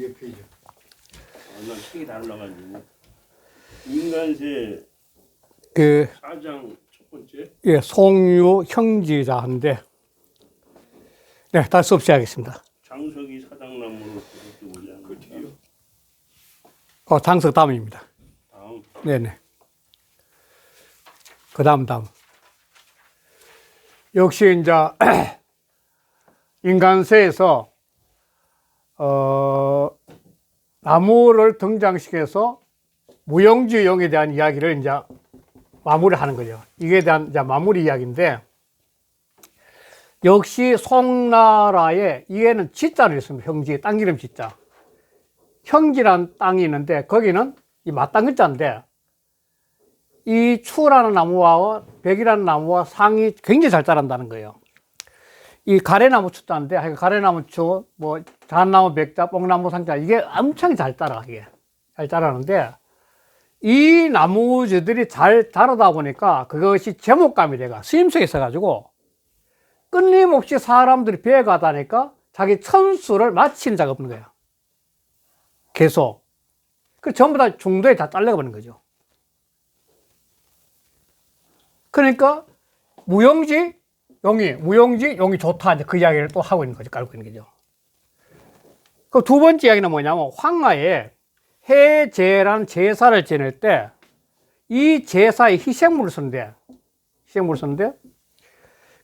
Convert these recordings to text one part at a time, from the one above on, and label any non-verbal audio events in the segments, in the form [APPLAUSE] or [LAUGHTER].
200 페이지. 아, 난 책이 달라가지고 인간세 그, 사장 첫 번째 예, 송유 형지자인데, 네, 다시 수업 시작하겠습니다. 장석이 사장나무로 그렇게 않을까? 그 뒤요. 어, 장석 다음입니다. 다음 네네. 그 다음, 다음. 역시, 이제, [CLEARS THROAT] 인간세에서, 어, 나무를 등장시켜서 무용지용에 대한 이야기를 이제 마무리하는 거죠. 이게 대한 이제 마무리 이야기인데, 역시 송나라에 이에는 지자를 있습니다. 형지, 땅 이름 지자. 형지란 땅이 있는데, 거기는 이 마땅글자인데, 이 추라는 나무와 백이라는 나무와 상이 굉장히 잘 자란다는 거예요. 이 가래나무 추자인데, 하여간 가래나무 추, 뭐, 잣나무, 백자, 뽕나무, 상자, 이게 엄청 잘 자라, 이게. 잘 자라는데, 이 나무들이 잘 자라다 보니까 그것이 제목감이 돼가 스님석에 있어가지고 끊임없이 사람들이 배워가다니까 자기 천수를 마치는 하는 거예요. 계속. 그 전부 다 중도에 다 잘려가 버는 거죠. 그러니까 무용지 용이 무용지 용이 좋다 이제 그 이야기를 또 하고 있는 거죠. 깔고 있는 거죠. 그 두 번째 이야기는 뭐냐면 황하에 해제라는 제사를 지낼 때 이 제사에 희생물을 쓰는데 희생물을 쓰는데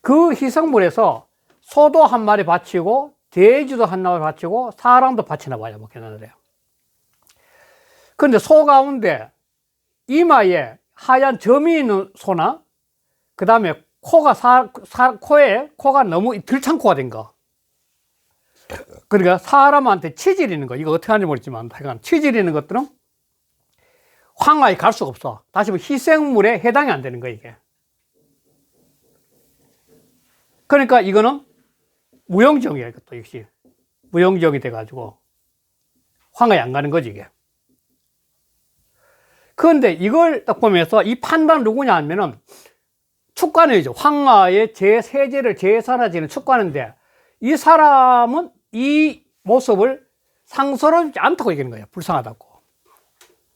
그 희생물에서 소도 한 마리 바치고 돼지도 한 마리 바치고 사람도 바치나 봐요. 뭐 괜찮은데요. 그런데 소 가운데 이마에 하얀 점이 있는 소나 그 다음에 코가 사, 사- 코에 코가 너무 들창 코가 된 거. 그러니까 사람한테 치질 있는 거 이거 어떻게 하는지 모르지만 하여간 치질 있는 것들은 황하에 갈 수가 없어. 다시 말해 희생물에 해당이 안 되는 거 이게. 그러니까 이거는 무용지역이야 이것도 역시 무용지역이 돼가지고 황하에 안 가는 거지 이게. 그런데 이걸 딱 보면서 이 판단 누구냐 하면은 축관이죠. 황하의 제세제를 제사라지는 축관인데 이 사람은 이 모습을 상스럽지 않다고 얘기하는 거예요. 불쌍하다고.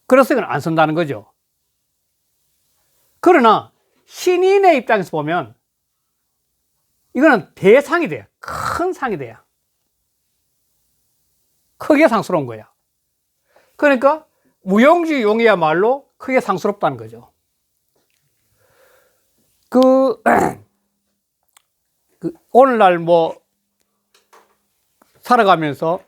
그래서 이건 안 쓴다는 거죠. 그러나 신인의 입장에서 보면 이거는 대상이 돼요. 큰 상이 돼요. 크게 상스러운 거야. 그러니까 무용지 용이야말로 크게 상스럽다는 거죠. 그, [CLEARS THROAT] 그 오늘날 뭐 살아가면서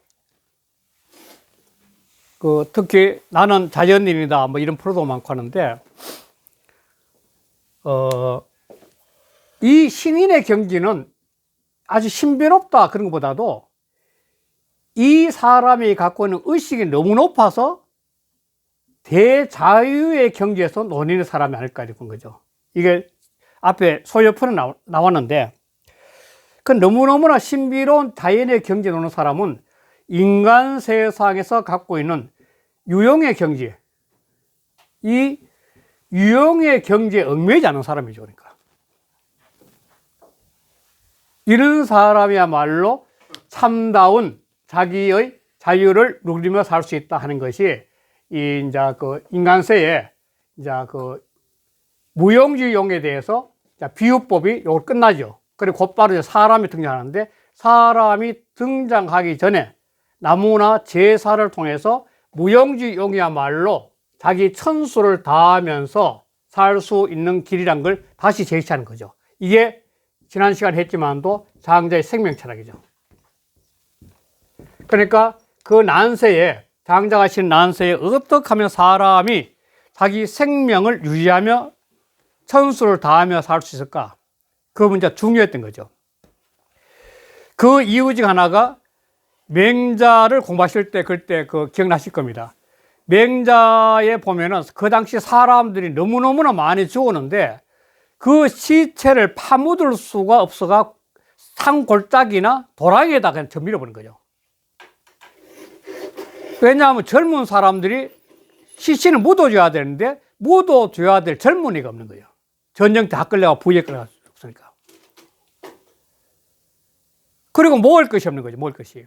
그 특히 나는 자연인이다 뭐 이런 프로도 많고 하는데 어, 이 신인의 경지는 아주 신비롭다 그런 것보다도 이 사람이 갖고 있는 의식이 너무 높아서 대자유의 경지에서 논의는 사람이 아닐까 이런 거죠. 이게 앞에 나와- 나왔는데 그 너무너무나 신비로운 자연의 경지에 노는 사람은 인간 세상에서 갖고 있는 유형의 경지, 이 유형의 경지에 얽매이지 않은 사람이죠. 그러니까. 이런 사람이야말로 참다운 자기의 자유를 누리며 살 수 있다 하는 것이 이 이제 그 인간세에 이제 그 무용지용에 대해서 자, 비유법이 요걸 끝나죠. 그리고 곧바로 이제 사람이 등장하는데 사람이 등장하기 전에 나무나 제사를 통해서 무용지용이야말로 자기 천수를 다하면서 살 수 있는 길이란 걸 다시 제시하는 거죠. 이게 지난 시간에 했지만도 장자의 생명 철학이죠. 그러니까 그 난세에 장자가 신 난세에 어떻게 하면 사람이 자기 생명을 유지하며 천수를 다하며 살 수 있을까? 그 문제가 중요했던 거죠. 그 이유 중 하나가 맹자를 공부하실 때 그때 그 기억나실 겁니다. 맹자에 보면은 그 당시 사람들이 너무너무나 많이 죽었는데 그 시체를 파묻을 수가 없어가 산골짜기나 도랑에다 그냥 저 밀어버린 거죠. 왜냐하면 젊은 사람들이 시신을 묻어줘야 되는데 묻어줘야 될 젊은이가 없는 거예요. 전쟁 다 끌려가 부에 끌려가 죽으니까. 그리고 먹을 것이 없는 거죠. 먹을 것이.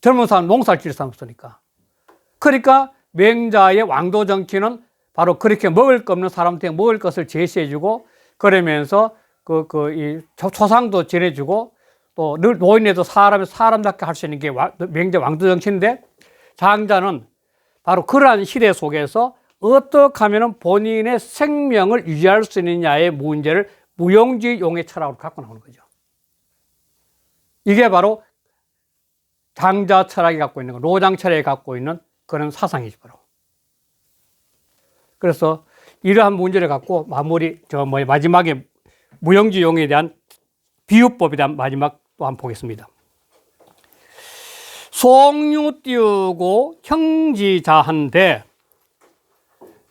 젊은 사람 농사를 지을 사람 없으니까. 그러니까 맹자의 왕도 정치는 바로 그렇게 먹을 거 없는 사람한테 먹을 것을 제시해주고 그러면서 그, 그, 이 초- 초상도 지내주고 또 늘 노인에도 사람이 사람답게 할 수 있는 게 와- 맹자 왕도 정치인데 장자는 바로 그러한 시대 속에서 어떻게 하면 본인의 생명을 유지할 수 있느냐의 문제를 무용지 용의 철학으로 갖고 나오는 거죠. 이게 바로 장자 철학이 갖고 있는 거, 노장 철학이 갖고 있는 그런 사상이지 바로. 그래서 이러한 문제를 갖고 마무리 저 뭐 마지막에 무용지 용에 대한 비유법에 대한 마지막 또한번 보겠습니다. 송유 띄우고 형지자한데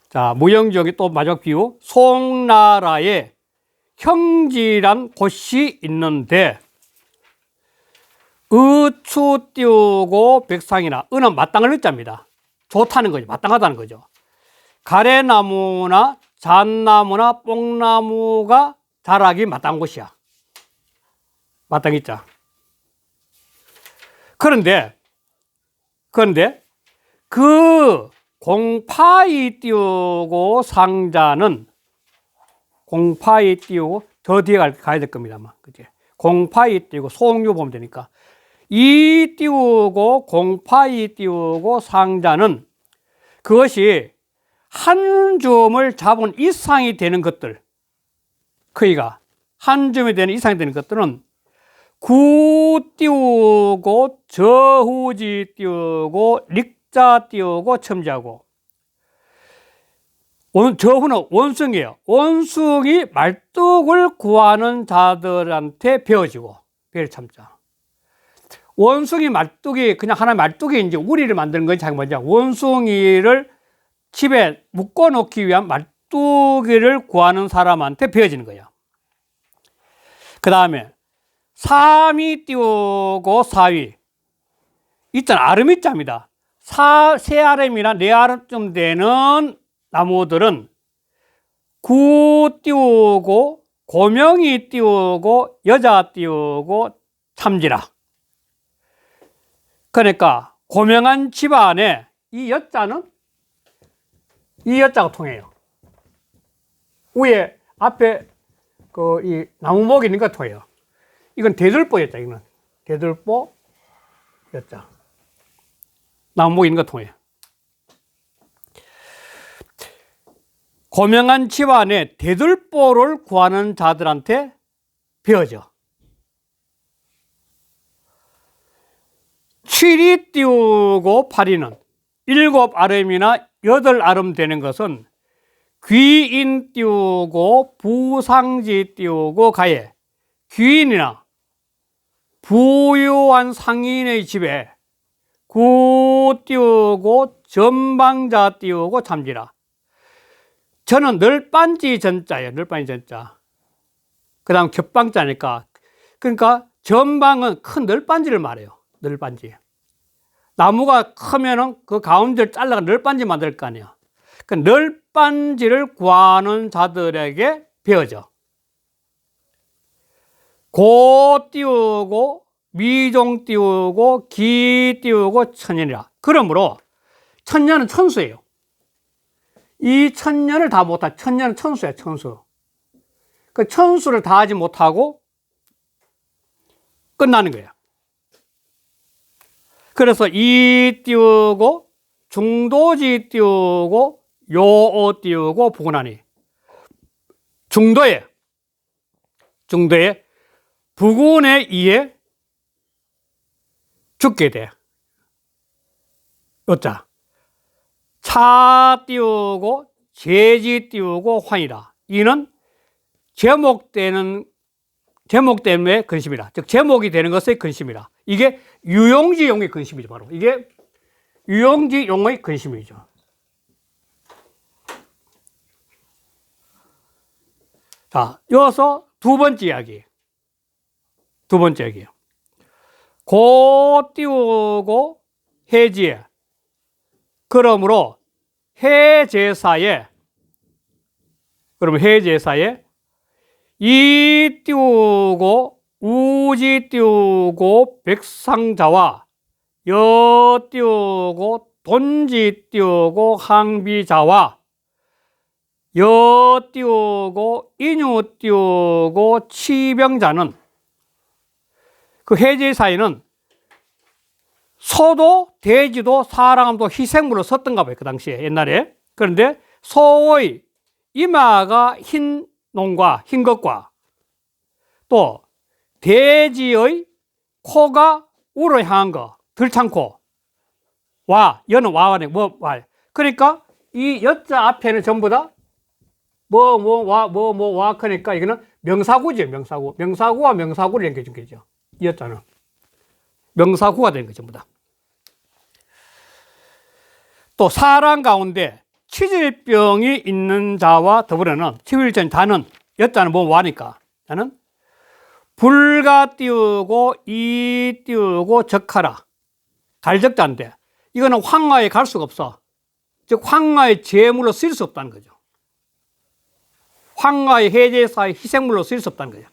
자 무용지용이 또 마지막 비유 송나라에 형지란 곳이 있는데 의추 띄우고 백상이나 은은 마땅을 의자입니다. 좋다는 거죠. 마땅하다는 거죠. 가래나무나 잣나무나 뽕나무가 자라기 마땅한 곳이야. 마땅있자. 그런데, 그런데 그 공파이 띄우고 상자는 공파이 띄우고 더 뒤에 갈- 가야 될 겁니다. 아마. 그지? 공파이 띄우고 소홍유 보면 되니까. 이 띄우고 공파이 띄우고 상자는 그것이 한 줌을 잡은 이상이 되는 것들, 크기가 한 줌이 되는 이상이 되는 것들은 구 띄우고 저후지 띄우고 릭 자 띄우고 첨자고 원, 저후는 원숭이에요. 원숭이 말뚝을 구하는 자들한테 배워지고 배를 참자. 원숭이 말뚝이 그냥 하나의 말뚝이 이제 우리를 만드는 건지 자기 뭐냐 원숭이를 집에 묶어 놓기 위한 말뚝이를 구하는 사람한테 배워지는 거예요. 그 다음에 삼이 띄우고 사위 있잖아 아름이자입니다. 사, 세 아름이나 네 아름쯤 되는 나무들은 구 띄우고 고명이 띄우고 여자 띄우고 참지라. 그러니까 고명한 집안에 이 여자는 이 여자가 통해요. 위에 앞에 그 이 나무목이 있는 거 통해요. 이건 대들보 여자 이거는 대들보 여자. 나무목 있는 거 통해요. 고명한 집안에 대들보를 구하는 자들한테 배워져. 칠이 띄우고 파리는 일곱 아름이나 여덟 아름 되는 것은 귀인 띄우고 부상지 띄우고 가에 귀인이나 부유한 상인의 집에 구 띄우고 전방자 띄우고 참지라. 저는 널빤지 전자예요. 널빤지 전자. 그 다음 겹방자니까. 그러니까 전방은 큰 널빤지를 말해요. 널빤지. 나무가 크면은 그 가운데를 잘라가 널빤지 만들 거 아니야. 그 널빤지를 구하는 자들에게 배워져. 고 띄우고 미종 띄우고 기 띄우고 천년이라. 그러므로 천년은 천수예요. 이 천년을 다 못하, 천년은 천수야, 천수. 그 천수를 다 하지 못하고 끝나는 거야. 그래서 이 띄우고 중도지 띄우고 요오 띄우고 부근하니 중도에 중도에 부근에 이에 죽게 돼. 어짜 차 띄우고 제지 띄우고 환이라. 이는 제목되는 제목 때문에 근심이라. 즉 제목이 되는 것의 근심이라. 이게 유용지 용의 근심이죠, 바로. 이게 유용지 용의 근심이죠. 자, 이어서 두 번째 이야기. 두 번째 이야기요. 고 띄우고 해지에. 그러므로 해제사에, 그러면 해제사에 이 띄우고 우지 띄우고 백상자와 여 띄우고 돈지 띄우고 항비자와 여 띄우고 인유 띄우고 치병자는 그 해제 사이는 소도 돼지도 사람도 희생물로 썼던가 봐요 그 당시에 옛날에. 그런데 소의 이마가 흰 농과 흰 것과 또 돼지의 코가 우로 향한 거 들창코. 와 여는 와와네 뭐와. 그러니까 이 여자 앞에는 전부 다 뭐 뭐 와 뭐 뭐 와 그러니까 이거는 명사구죠 명사구. 명사구와 명사구를 연결해 준 거죠 이 여자는 명사구가 되는 거죠 전부 다. 또 사람 가운데 치질병이 있는 자와 더불어는 치질전 자는 여자는 뭐 와니까? 자는 불가 띄우고 이 띄우고 적하라. 갈적자인데 이거는 황화에 갈 수가 없어. 즉 황화의 제물로 쓸수 없다는 거죠. 황화의 해제사의 희생물로 쓸수 없다는 거죠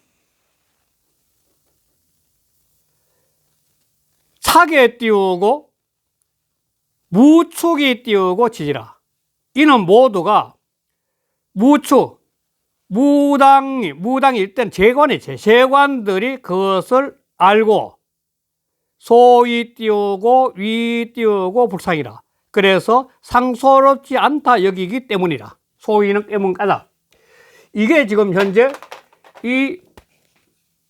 차게 띄우고 무축이 띄우고 지지라. 이는 모두가 무축 무당이 무당일 땐 재관이지. 재관들이 그것을 알고 소위 띄우고 위 띄우고 불상이라. 그래서 상소롭지 않다 여기기 때문이라. 소위는 때문까다. 이게 지금 현재 이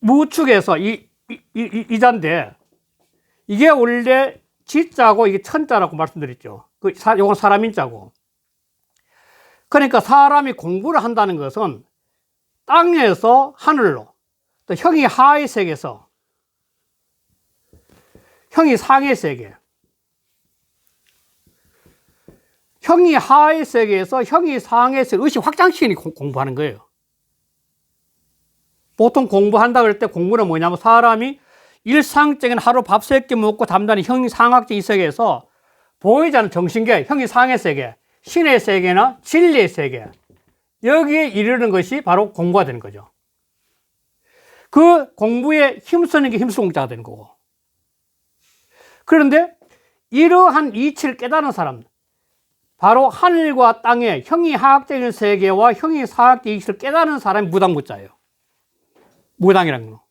무축에서 이, 이, 이, 이 자인데 이게 원래 지자고 이게 천자라고 말씀드렸죠. 그 사, 요건 사람인 자고. 그러니까 사람이 공부를 한다는 것은 땅에서 하늘로 또 형이 하의 세계에서 형이 상의 세계 형이 하의 세계에서 형이 상의 세계 의식 확장시키니 공부하는 거예요. 보통 공부한다 그럴 때 공부는 뭐냐면 사람이 일상적인 하루 밥 세 끼 먹고 담다니 형이 상학적 이 세계에서 보이지 않는 정신계, 형이 상의 세계, 신의 세계나 진리의 세계 여기에 이르는 것이 바로 공부가 되는 거죠. 그 공부에 힘쓰는 게 힘수공자가 되는 거고. 그런데 이러한 이치를 깨달은 사람, 바로 하늘과 땅의 형이 하학적인 세계와 형이 사학적 이치를 깨달은 사람이 무당무자예요. 무당이라는 거.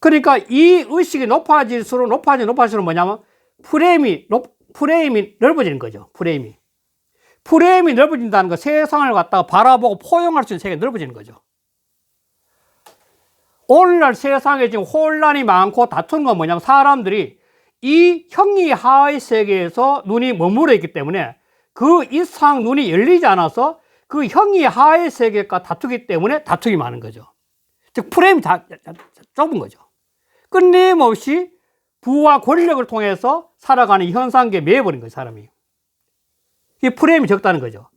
그러니까 이 의식이 높아질수록 높아지 높아질수록 뭐냐면 프레임이 높, 프레임이 넓어지는 거죠. 프레임이. 프레임이 넓어진다는 거 세상을 갖다가 바라보고 포용할 수 있는 세계가 넓어지는 거죠. 오늘날 세상에 지금 혼란이 많고 다투는 건 뭐냐면 사람들이 이 형이 하의 세계에서 눈이 머무르 있기 때문에 그 이상 눈이 열리지 않아서 그 형이 하의 세계과 다투기 때문에 다투기 많은 거죠. 즉 프레임이 다 좁은 거죠. 끊임없이 부와 권력을 통해서 살아가는 이 현상계에 매여버린 거예요, 사람이. 이 프레임이 적다는 거죠.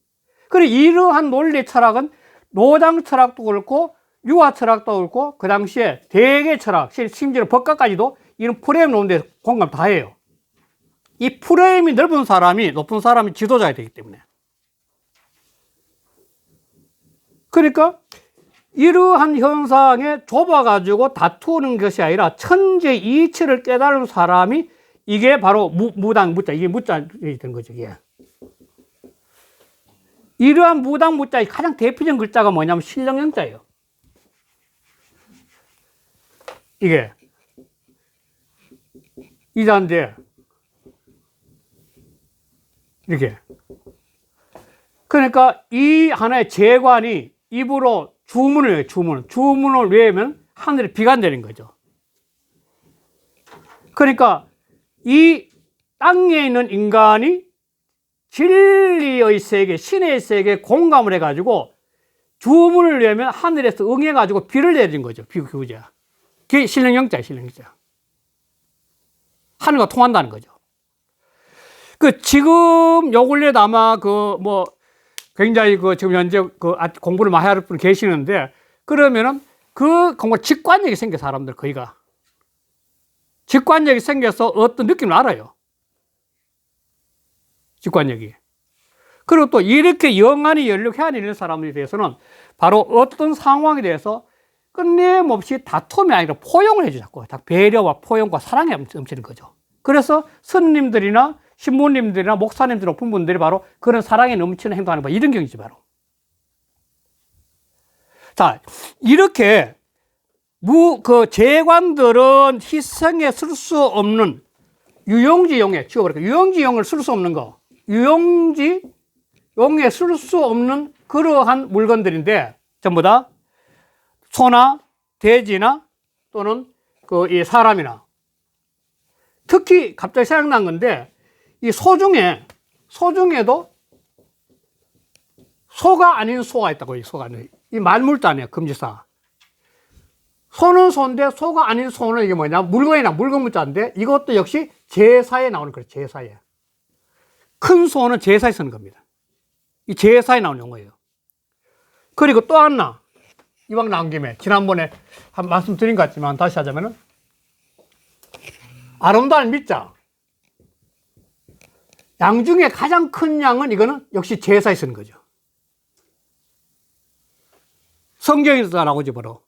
그리고 이러한 논리 철학은 노장 철학도 그렇고 유화 철학도 그렇고 그 당시에 대개 철학, 심지어 법가까지도 이런 프레임 논리에 공감 다 해요. 이 프레임이 넓은 사람이 높은 사람이 지도자가 되기 때문에. 그러니까 이러한 현상에 좁아가지고 다투는 것이 아니라 천재 이치를 깨달은 사람이 이게 바로 무, 무당 무자 이게 무자이 된 거죠 이게. 이러한 무당 무자의 가장 대표적인 글자가 뭐냐면 신령영자예요. 이게 이 자인데 이렇게 그러니까 이 하나의 재관이 입으로 주문을 주문. 주문을 외우면 하늘에 비가 내린 거죠. 그러니까 이 땅에 있는 인간이 진리의 세계, 신의 세계에 공감을 해가지고 주문을 외우면 하늘에서 응해가지고 비를 내린 거죠. 비 교자. 그게 신령영자. 하늘과 통한다는 거죠. 그 지금 요 근래도 아마 그 뭐 굉장히 그 지금 현재 그 아- 공부를 많이 하는 분 계시는데 그러면은 그 공부 직관력이 생겨 사람들 거의가 직관력이 생겨서 어떤 느낌을 알아요. 직관력이. 그리고 또 이렇게 영안이 해안이 있는 사람들에 대해서는 바로 어떤 상황에 대해서 끊임없이 다툼이 아니라 포용을 해줘 자꾸. 다 배려와 포용과 사랑이 넘치는 거죠. 그래서 스님들이나 신부님들이나 목사님들 높은 분들이 바로 그런 사랑이 넘치는 행동하는 바 이런 경우이지 바로. 자 이렇게 무 그 재관들은 희생에 쓸 수 없는 유용지용에 지워버릴까 유용지용을 쓸 수 없는 거. 유용지 용에 쓸 수 없는 그러한 물건들인데 전부 다 소나 돼지나 또는 그 이 사람이나. 특히 갑자기 생각난 건데 이 소 중에 소 중에도 소가 아닌 소가 있다고 이 소가 아닌. 이 말물도 아니야 금지사. 소는 소인데 소가 아닌 소는 이게 뭐냐? 물건이나 물건 문자인데 이것도 역시 제사에 나오는 거예요 제사에. 큰 소는 제사에 쓰는 겁니다. 이 제사에 나오는 용어예요. 그리고 또 하나 이왕 나온 김에 지난번에 한 말씀 드린 것 같지만 다시 하자면은 아름다운 밑자 양 중에 가장 큰 양은 이거는 역시 제사에 쓰는 거죠. 성경에서 나오지 바로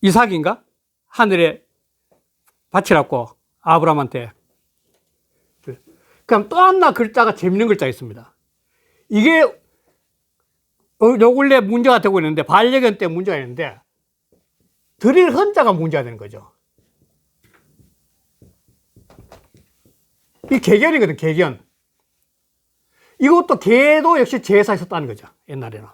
이삭인가? 하늘에 바치라고 아브라함한테. 그럼 또 하나 글자가 재밌는 글자 가 있습니다. 이게 어, 요 근래 문제가 되고 있는데 반려견 때 문제가 있는데 드릴 헌자가 문제가 되는 거죠. 이 개견이거든, 개견. 이것도 개도 역시 제사에 썼다는 거죠, 옛날에는.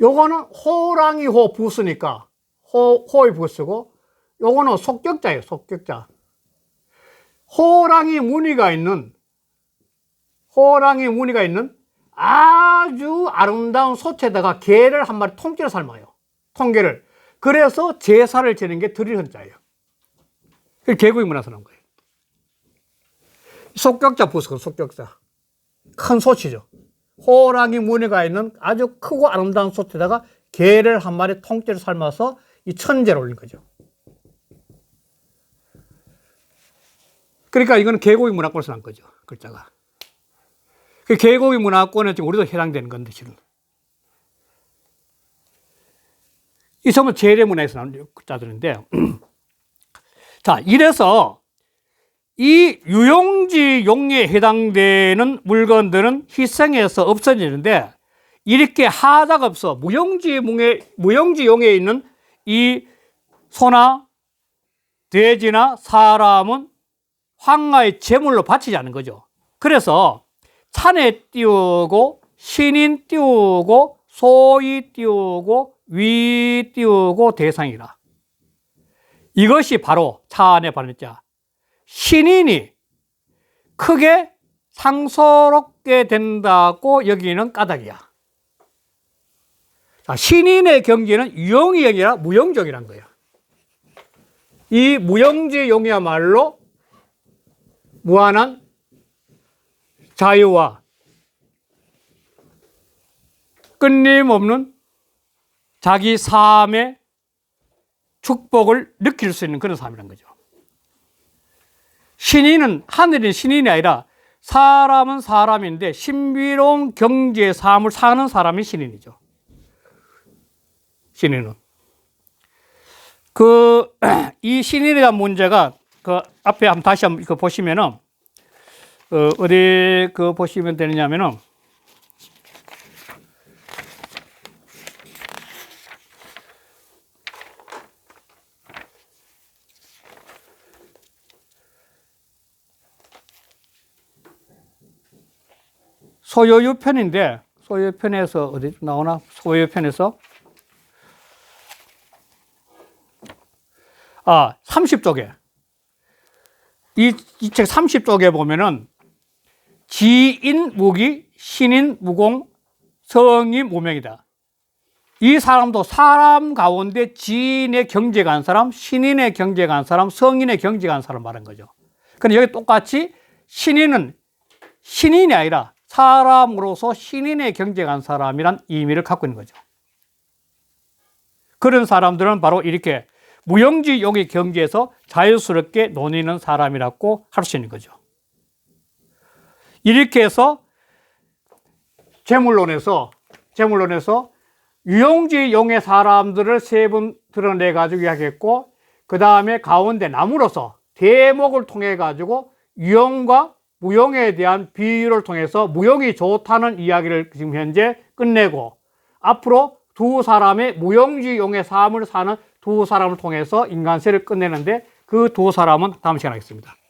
요거는 호랑이 호 부스니까 호, 호의 부스고 요거는 속격자예요, 속격자. 호랑이 무늬가 있는 호랑이 무늬가 있는 아주 아름다운 소체에다가 개를 한 마리 통째로 삶아요. 통개를. 그래서 제사를 지는 게 드릴 헌자예요. 그 개구이 문화에서 나온 거예요. 속격자 부스건 속격자. 큰 소치죠. 호랑이 무늬가 있는 아주 크고 아름다운 소체에다가 개를 한 마리 통째로 삶아서 이 천재를 올린 거죠. 그러니까 이거는 개고기 문화권에서 난 거죠. 글자가. 그 개고기 문화권에 지금 우리도 해당되는 건데, 실은. 이 전부 재래 문화에서 나오는 글자들인데, [CLEARS THROAT] 자, 이래서 이 유용지 용에 해당되는 물건들은 희생해서 없어지는데, 이렇게 하자가 없어 무용지 용에, 무용지 용에 있는 이 소나 돼지나 사람은 황하의 제물로 바치지 않는 거죠. 그래서 산에 띄우고 신인 띄우고 소위 띄우고 위 띄우고 대상이라. 이것이 바로 차 안에 바른 자. 신인이 크게 상서롭게 된다고 여기는 까닭이야. 자, 신인의 경지는 유용이 아니라 무용적이란 거야. 이 무용지 용이야말로 무한한 자유와 끊임없는 자기 삶의 축복을 느낄 수 있는 그런 삶이란 거죠. 신인은 하늘의 신인이 아니라 사람은 사람인데 신비로운 경지의 삶을 사는 사람이 신인이죠. 신인은 그 [CLEARS THROAT] 이 신인에 대한 문제가 그 앞에 한번 다시 한번 그 보시면은 어, 어디 그 보시면 되느냐면은 소요유 편인데 소요유 편에서 어디 나오나 소요유 편에서 아 30쪽에 이 책 30쪽에 보면은 지인 무기, 신인 무공, 성이 무명이다. 이 사람도 사람 가운데 지인의 경제가 한 사람, 신인의 경제가 한 사람, 성인의 경제가 한 사람 말한 거죠. 근데 여기 똑같이 신인은 신인이 아니라 사람으로서 신인의 경제가 한 사람이란 의미를 갖고 있는 거죠. 그런 사람들은 바로 이렇게 무용지 용의 경지에서 자유스럽게 논의는 사람이라고 할 수 있는 거죠. 이렇게 해서 재물론에서 재물론에서 유용지 용의 사람들을 세분 드러내 가지고 이야기했고 그 다음에 가운데 나무로서 대목을 통해 가지고 유용과 무용에 대한 비유를 통해서 무용이 좋다는 이야기를 지금 현재 끝내고 앞으로 두 사람의 무용지용의 삶을 사는 두 사람을 통해서 인간세를 끝내는데 그 두 사람은 다음 시간에 하겠습니다. 네.